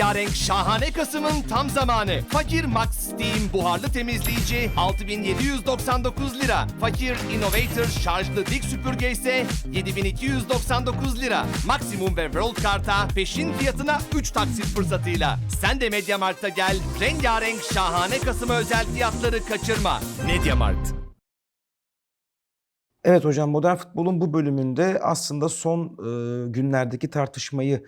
Rengarenk şahane Kasım'ın tam zamanı. Fakir Max Steam buharlı temizleyici 6799 lira. Fakir Innovator şarjlı dik süpürge ise 7299 lira. Maksimum ve World Kart'a peşin fiyatına 3 taksit fırsatıyla. Sen de Mediamarkt'a gel. Rengarenk şahane Kasım'a özel fiyatları kaçırma. Mediamart. Evet hocam modern futbolun bu bölümünde aslında son e, günlerdeki tartışmayı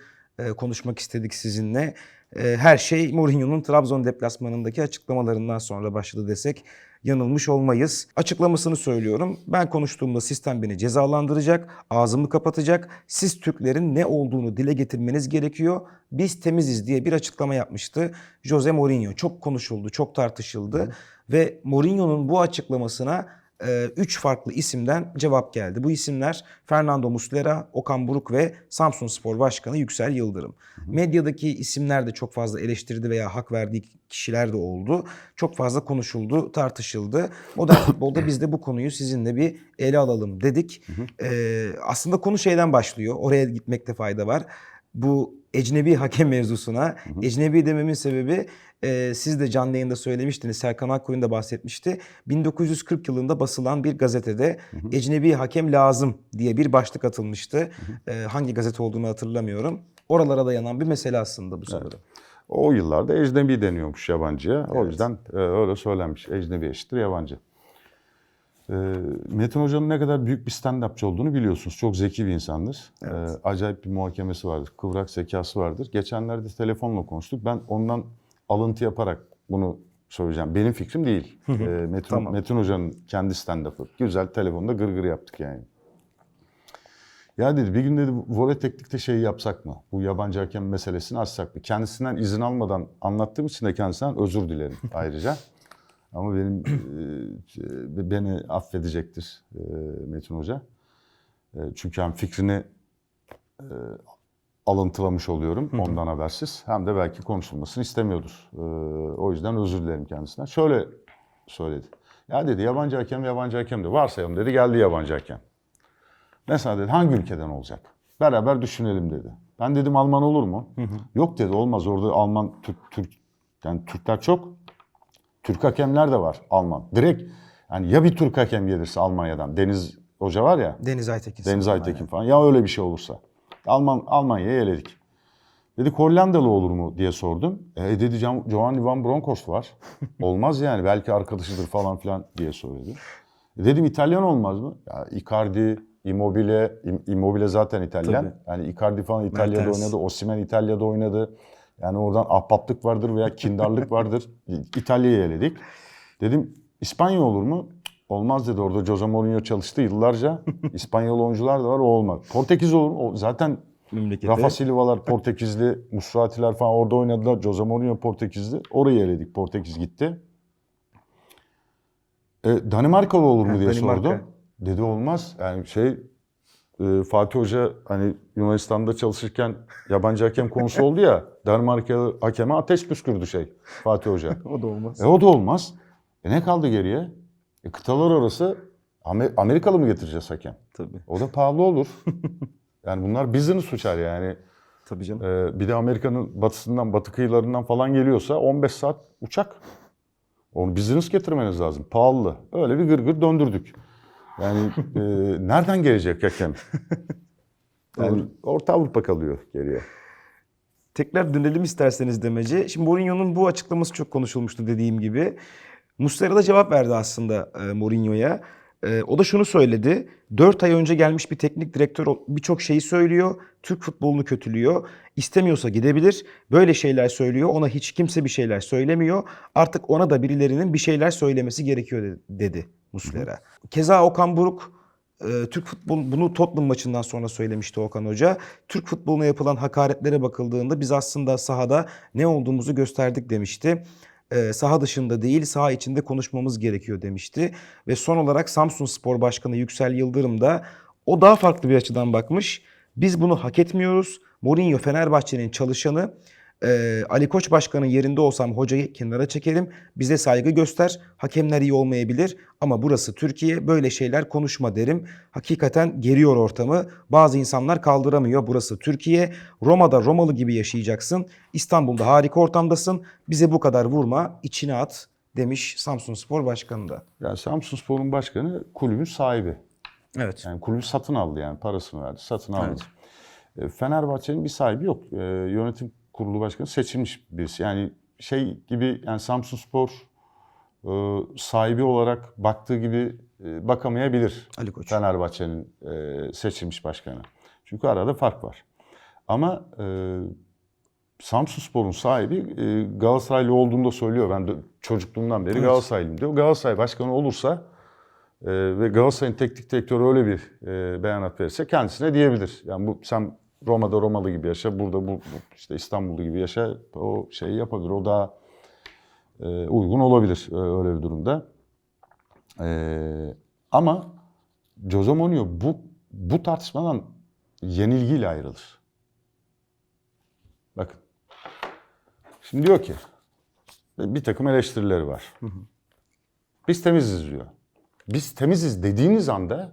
konuşmak istedik sizinle. E, her şey Mourinho'nun Trabzon deplasmanındaki açıklamalarından sonra başladı desek yanılmış olmayız. Açıklamasını söylüyorum. Ben konuştuğumda sistem beni cezalandıracak, ağzımı kapatacak. Siz Türklerin ne olduğunu dile getirmeniz gerekiyor. Biz temiziz diye bir açıklama yapmıştı Jose Mourinho. Çok konuşuldu, çok tartışıldı ve Mourinho'nun bu açıklamasına e, üç farklı isimden cevap geldi. Bu isimler Fernando Muslera, Okan Buruk ve Samsun Spor Başkanı Yüksel Yıldırım. Medyadaki isimler de çok fazla eleştirdi veya hak verdiği kişiler de oldu. Çok fazla konuşuldu, tartışıldı. Modern futbolda biz de bu konuyu sizinle bir ele alalım dedik. E, aslında konu şeyden başlıyor. Oraya gitmekte fayda var. Bu ecnebi hakem mevzusuna. Ecnebi dememin sebebi e, siz de canlı yayında söylemiştiniz. Serkan Akkoyun da bahsetmişti. 1940 yılında basılan bir gazetede ecnebi hakem lazım diye bir başlık atılmıştı. E, hangi gazete olduğunu hatırlamıyorum. Oralara dayanan bir mesele aslında bu sanırım. O yıllarda ecnebi deniyormuş yabancıya. O yüzden e, öyle söylenmiş. Ecnebi eşittir yabancı. E, Metin Hoca'nın ne kadar büyük bir stand-upçı olduğunu biliyorsunuz. Çok zeki bir insandır. E, acayip bir muhakemesi vardır. Kıvrak zekası vardır. Geçenlerde telefonla konuştuk. Ben ondan alıntı yaparak bunu söyleyeceğim. Benim fikrim değil. E, Metin, Tamam. Metin Hoca'nın kendi stand-up'ı. Güzel telefonda gırgır yaptık yani. Ya dedi bir gün dedi voley teknikte şeyi yapsak mı? Bu yabancı hakem meselesini açsak mı? Kendisinden izin almadan anlattığım için de kendisinden özür dilerim ayrıca. Ama benim e, beni affedecektir e, Metin Hoca. E, çünkü hem fikrini e, alıntılamış oluyorum ondan habersiz. Hem de belki konuşulmasını istemiyordur. E, o yüzden özür dilerim kendisinden. Şöyle söyledi. Ya dedi yabancı hakem yabancı hakem de varsayalım dedi geldi yabancı hakem. Mesela dedi hangi ülkeden olacak? Beraber düşünelim dedi. Ben dedim Alman olur mu? Yok dedi olmaz orada Alman Türk Türk yani Türkler çok. Türk hakemler de var Alman. Direkt yani ya bir Türk hakem gelirse Almanya'dan Deniz Hoca var ya Deniz Aytekin. Deniz Aytekin falan ya öyle bir şey olursa. Alman Almanya'ya eledik. Dedik Hollandalı olur mu diye sordum. E dedi Giovanni Van Bronckhorst var. Olmaz yani belki arkadaşıdır falan filan diye söyledi. E dedim İtalyan olmaz mı? Ya Icardi, Immobile, Im- Immobile zaten İtalyan. Tabii. Yani Icardi falan İtalya'da Mertens. oynadı, Osimhen İtalya'da oynadı. Yani oradan ahbaplık vardır veya kindarlık vardır. İtalya'yı eledik. Dedim İspanya olur mu? Olmaz dedi. Orada Jose Mourinho çalıştı yıllarca. İspanyol oyuncular da var o olmaz. Portekiz olur mu? O zaten Memlekette. Rafa Silva'lar Portekizli, Musrati'ler falan orada oynadılar. Jose Mourinho Portekizli. Orayı eledik. Portekiz gitti. E, Danimarkalı olur mu diye Danimarka. sordum. Dedi olmaz. Yani şey e, Fatih Hoca hani Yunanistan'da çalışırken yabancı hakem konusu oldu ya. Danimarkalı hakeme ateş püskürdü şey Fatih Hoca. O da olmaz. E o da olmaz. E ne kaldı geriye? E kıtalar arası Amer- Amerikalı mı getireceğiz hakem? Tabii. O da pahalı olur. yani bunlar business uçar yani. Tabii canım. Ee, bir de Amerika'nın batısından, batı kıyılarından falan geliyorsa 15 saat uçak. Onu business getirmeniz lazım. Pahalı. Öyle bir gırgır döndürdük. Yani e, nereden gelecek hakem? Yani Orta Avrupa kalıyor geriye. Tekrar dönelim isterseniz demece. Şimdi Mourinho'nun bu açıklaması çok konuşulmuştu dediğim gibi. Muslera da cevap verdi aslında e, Mourinho'ya. E, o da şunu söyledi. 4 ay önce gelmiş bir teknik direktör birçok şeyi söylüyor. Türk futbolunu kötülüyor. İstemiyorsa gidebilir. Böyle şeyler söylüyor. Ona hiç kimse bir şeyler söylemiyor. Artık ona da birilerinin bir şeyler söylemesi gerekiyor de- dedi Muslera. Keza Okan Buruk ee, Türk futbol bunu Tottenham maçından sonra söylemişti Okan Hoca. Türk futboluna yapılan hakaretlere bakıldığında biz aslında sahada ne olduğumuzu gösterdik demişti. Ee, saha dışında değil saha içinde konuşmamız gerekiyor demişti. Ve son olarak Samsun Spor Başkanı Yüksel Yıldırım da o daha farklı bir açıdan bakmış. Biz bunu hak etmiyoruz. Mourinho Fenerbahçe'nin çalışanı. Ee, Ali Koç Başkan'ın yerinde olsam hocayı kenara çekerim. Bize saygı göster. Hakemler iyi olmayabilir ama burası Türkiye. Böyle şeyler konuşma derim. Hakikaten geriyor ortamı. Bazı insanlar kaldıramıyor. Burası Türkiye. Roma'da Romalı gibi yaşayacaksın. İstanbul'da harika ortamdasın. Bize bu kadar vurma, içine at demiş Samsun Spor Başkanı da. Yani Samsun Spor'un başkanı kulübün sahibi. Evet. Yani kulübü satın aldı yani parasını verdi. Satın aldı. E, Fenerbahçe'nin bir sahibi yok. E, yönetim kurulu başkanı seçilmiş birisi. Yani şey gibi yani Samsun Spor e, sahibi olarak baktığı gibi e, bakamayabilir. Ali Koç. Fenerbahçe'nin e, seçilmiş başkanı. Çünkü arada fark var. Ama e, Samsun Spor'un sahibi e, Galatasaraylı olduğunu da söylüyor. Ben de çocukluğumdan beri Evet. Galatasaraylıyım diyor. Galatasaray başkanı olursa e, ve Galatasaray'ın teknik direktörü öyle bir e, beyanat verirse kendisine diyebilir. Yani bu sen Roma'da Romalı gibi yaşa, burada bu işte İstanbullu gibi yaşa. O şeyi yapabilir. O daha e, uygun olabilir e, öyle bir durumda. E, ama Jose Mourinho bu bu tartışmadan yenilgiyle ayrılır. Bakın. Şimdi diyor ki bir takım eleştirileri var. Biz temiziz diyor. Biz temiziz dediğiniz anda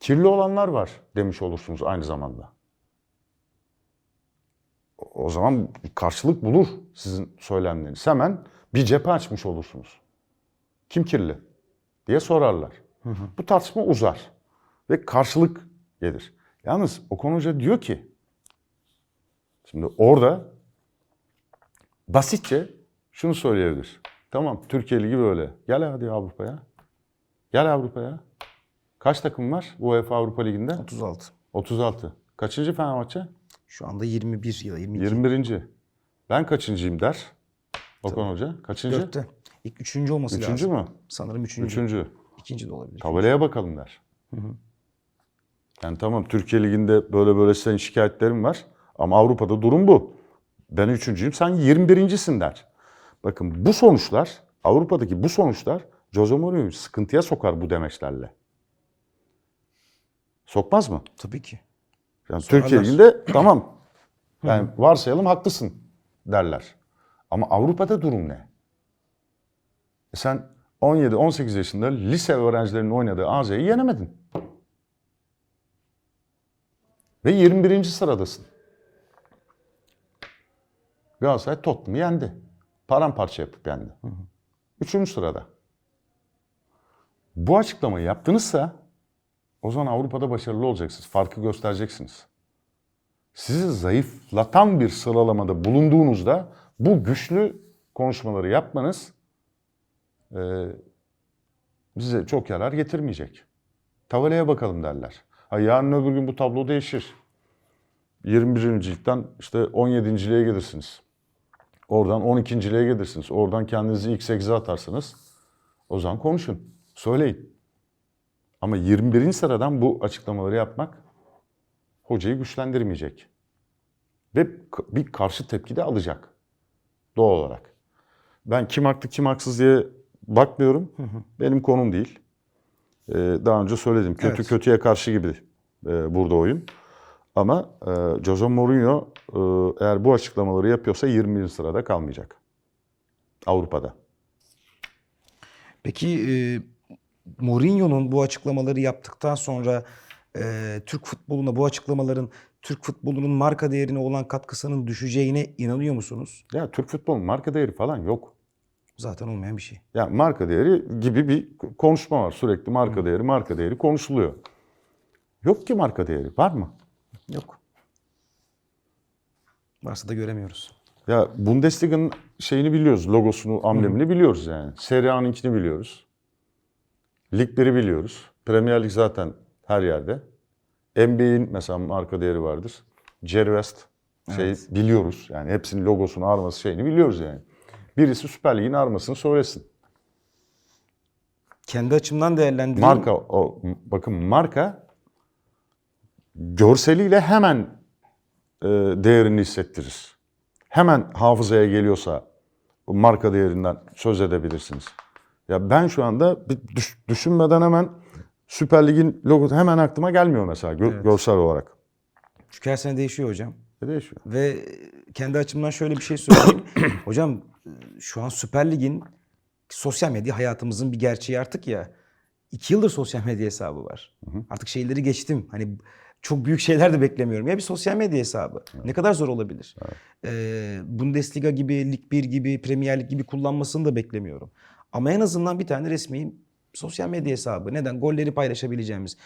kirli olanlar var demiş olursunuz aynı zamanda. O- zaman karşılık bulur sizin söylemleriniz. Hemen bir cephe açmış olursunuz. Kim kirli diye sorarlar. Bu tartışma uzar ve karşılık gelir. Yalnız Okan Hoca diyor ki şimdi orada basitçe şunu söyleyebilir. Tamam Türkiye Ligi böyle. Gel hadi Avrupa'ya. Gel Avrupa'ya. Kaç takım var UEFA Avrupa Ligi'nde? 36. 36. Kaçıncı Fenerbahçe? Şu anda 21 ya da 22. 21. Ben kaçıncıyım der. Okan Hoca. Kaçıncı? Dörtte. İlk üçüncü olması Üçüncü lazım. mü? Sanırım üçüncü. Üçüncü. İkinci de olabilir. Tabelaya bakalım der. Yani tamam Türkiye Ligi'nde böyle böyle senin şikayetlerin var. Ama Avrupa'da durum bu. Ben üçüncüyüm sen 21.sin der. Bakın bu sonuçlar Avrupa'daki bu sonuçlar Jose Mourinho'yu sıkıntıya sokar bu demeçlerle. Sokmaz mı? Tabii ki. Yani Sorarlar. Türkiye Ligi'nde tamam. Yani varsayalım haklısın derler. Ama Avrupa'da durum ne? E sen 17-18 yaşında lise öğrencilerinin oynadığı AZ'yi yenemedin. Ve 21. sıradasın. Galatasaray Tottenham'ı yendi. Paramparça yapıp yendi. Üçüncü sırada. Bu açıklamayı yaptınızsa o zaman Avrupa'da başarılı olacaksınız. Farkı göstereceksiniz. Sizi zayıflatan bir sıralamada bulunduğunuzda bu güçlü konuşmaları yapmanız e, size çok yarar getirmeyecek. Tabelaya bakalım derler. Ha, yarın öbür gün bu tablo değişir. 21. ligden işte 17.liğe gelirsiniz. Oradan 12.liğe gelirsiniz. Oradan kendinizi ilk 8'e atarsınız. O zaman konuşun. Söyleyin. Ama 21. sıradan bu açıklamaları yapmak hocayı güçlendirmeyecek. Ve bir karşı tepki de alacak. Doğal olarak. Ben kim haklı kim haksız diye bakmıyorum. Benim konum değil. Ee, daha önce söyledim. Kötü Evet. kötüye karşı gibi e, burada oyun. Ama e, Jose Mourinho e, eğer bu açıklamaları yapıyorsa 20. sırada kalmayacak. Avrupa'da. Peki e, Mourinho'nun bu açıklamaları yaptıktan sonra e, Türk futboluna bu açıklamaların Türk futbolunun marka değerine olan katkısının düşeceğine inanıyor musunuz? Ya Türk futbolun marka değeri falan yok. Zaten olmayan bir şey. Ya marka değeri gibi bir konuşma var. Sürekli marka değeri, marka değeri konuşuluyor. Yok ki marka değeri. Var mı? Yok. Varsa da göremiyoruz. Ya Bundesliga'nın şeyini biliyoruz. Logosunu, amblemini biliyoruz yani. Serie A'nınkini biliyoruz. Lig 1'i biliyoruz. Premier Lig zaten her yerde. NBA'in mesela marka değeri vardır. Jerry West şey biliyoruz. Yani hepsinin logosunu, arması şeyini biliyoruz yani. Birisi Süper Lig'in armasını söylesin. Kendi açımdan değerlendireyim. Marka o bakın marka görseliyle hemen e, değerini hissettirir. Hemen hafızaya geliyorsa marka değerinden söz edebilirsiniz. Ya ben şu anda bir düş- düşünmeden hemen Süper Lig'in logosu hemen aklıma gelmiyor mesela gö- görsel olarak. Çünkü her sene değişiyor hocam. E değişiyor. Ve kendi açımdan şöyle bir şey söyleyeyim. Hocam şu an Süper Lig'in sosyal medya hayatımızın bir gerçeği artık ya. İki yıldır sosyal medya hesabı var. Artık şeyleri geçtim. Hani çok büyük şeyler de beklemiyorum. Ya bir sosyal medya hesabı. Ne kadar zor olabilir? Ee, Bundesliga gibi, Lig 1 gibi, Premier Lig gibi kullanmasını da beklemiyorum. Ama en azından bir tane resmi sosyal medya hesabı. Neden? Golleri paylaşabileceğimiz.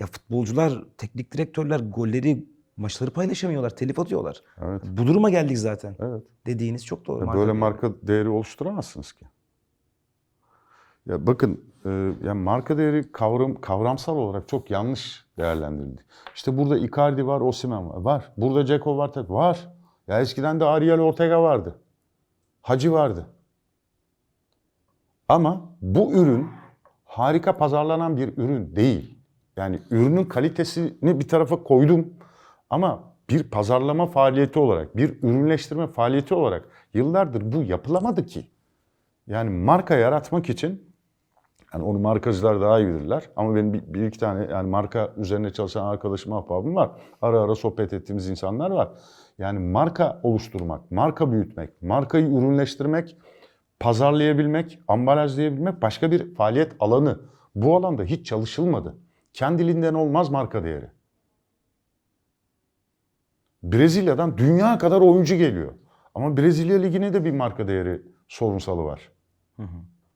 Ya futbolcular, teknik direktörler golleri, maçları paylaşamıyorlar, telif atıyorlar. Evet. Bu duruma geldik zaten. Evet. Dediğiniz çok doğru. Ya Marka böyle değeri. marka değeri oluşturamazsınız ki. Ya bakın, e, yani marka değeri kavram kavramsal olarak çok yanlış değerlendirildi. İşte burada Icardi var, Osimhen var. Var. Burada Dzeko var, var. Ya eskiden de Ariel Ortega vardı. Hacı vardı. Ama bu ürün harika pazarlanan bir ürün değil. Yani ürünün kalitesini bir tarafa koydum ama bir pazarlama faaliyeti olarak, bir ürünleştirme faaliyeti olarak yıllardır bu yapılamadı ki. Yani marka yaratmak için yani onu markacılar daha iyi bilirler. Ama benim bir, bir iki tane yani marka üzerine çalışan arkadaşım, ahbabım var. Ara ara sohbet ettiğimiz insanlar var. Yani marka oluşturmak, marka büyütmek, markayı ürünleştirmek, pazarlayabilmek, ambalajlayabilmek başka bir faaliyet alanı. Bu alanda hiç çalışılmadı. Kendiliğinden olmaz marka değeri. Brezilya'dan dünya kadar oyuncu geliyor. Ama Brezilya Ligi'ne de bir marka değeri sorunsalı var.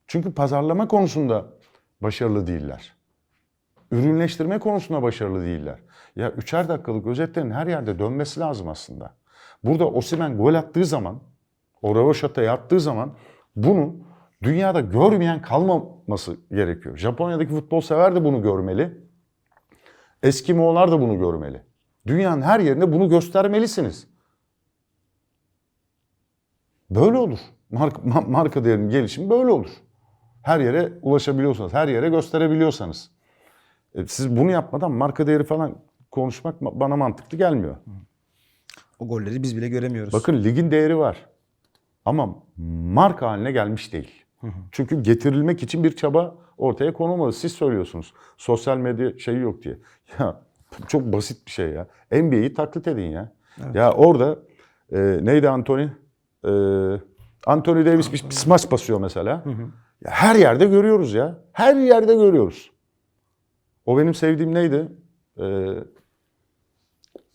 Çünkü pazarlama konusunda başarılı değiller. Ürünleştirme konusunda başarılı değiller. Ya üçer dakikalık özetlerin her yerde dönmesi lazım aslında. Burada Osimhen gol attığı zaman, o rövaşataya attığı zaman bunu dünyada görmeyen kalmaması gerekiyor. Japonya'daki futbol sever de bunu görmeli. Eskimoğullar da bunu görmeli. Dünyanın her yerinde bunu göstermelisiniz. Böyle olur. Marka, ma- marka değerinin gelişimi böyle olur. Her yere ulaşabiliyorsanız, her yere gösterebiliyorsanız. E, siz bunu yapmadan marka değeri falan konuşmak ma- bana mantıklı gelmiyor. O golleri biz bile göremiyoruz. Bakın ligin değeri var. Ama marka haline gelmiş değil. Çünkü getirilmek için bir çaba ortaya konulmadı. Siz söylüyorsunuz. Sosyal medya şeyi yok diye. Ya çok basit bir şey ya. NBA'yi taklit edin ya. Ya orada e, neydi Anthony? E, Anthony Davis bir, bir smaç basıyor mesela. Ya her yerde görüyoruz ya. Her yerde görüyoruz. O benim sevdiğim neydi? E,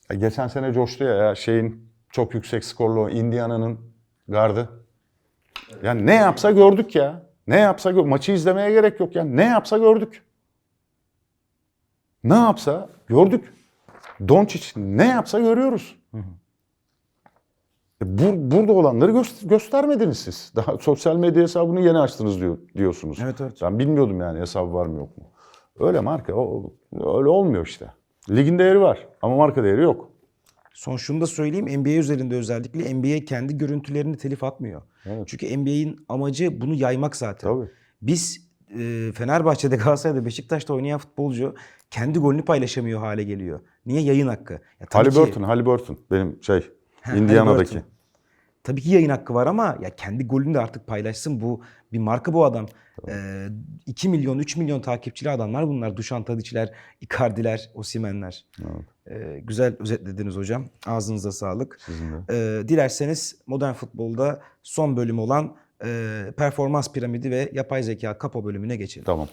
ya geçen sene coştu ya, ya şeyin çok yüksek skorlu Indiana'nın gardı. Yani ne yapsa gördük ya. Ne yapsa gö- maçı izlemeye gerek yok ya. Ne yapsa gördük. Ne yapsa gördük. Doncic ne yapsa görüyoruz. E bu, burada olanları gö- göstermediniz siz. Daha sosyal medya hesabını yeni açtınız diyor, diyorsunuz. Evet, evet. Ben bilmiyordum yani hesabı var mı yok mu. Öyle marka o, öyle olmuyor işte. Ligin değeri var ama marka değeri yok. Son şunu da söyleyeyim. NBA üzerinde özellikle NBA kendi görüntülerini telif atmıyor. Evet. Çünkü NBA'in amacı bunu yaymak zaten. Tabii. Biz e, Fenerbahçe'de, Galatasaray'da, Beşiktaş'ta oynayan futbolcu kendi golünü paylaşamıyor hale geliyor. Niye? Yayın hakkı. Ya tabii ki- Halliburton, Halliburton benim şey Ha, Indiana'daki. Halliburton. Tabii ki yayın hakkı var ama ya kendi golünü de artık paylaşsın. Bu bir marka bu adam. Ee, 2 milyon, 3 milyon takipçili adamlar bunlar. Dušan Tadić'ler, Icardi'ler, Osimhen'ler. Ee, güzel özetlediniz hocam. Ağzınıza sağlık. Sizin de. Ee, dilerseniz modern futbolda son bölüm olan e, performans piramidi ve yapay zeka kapo bölümüne geçelim. Tamam.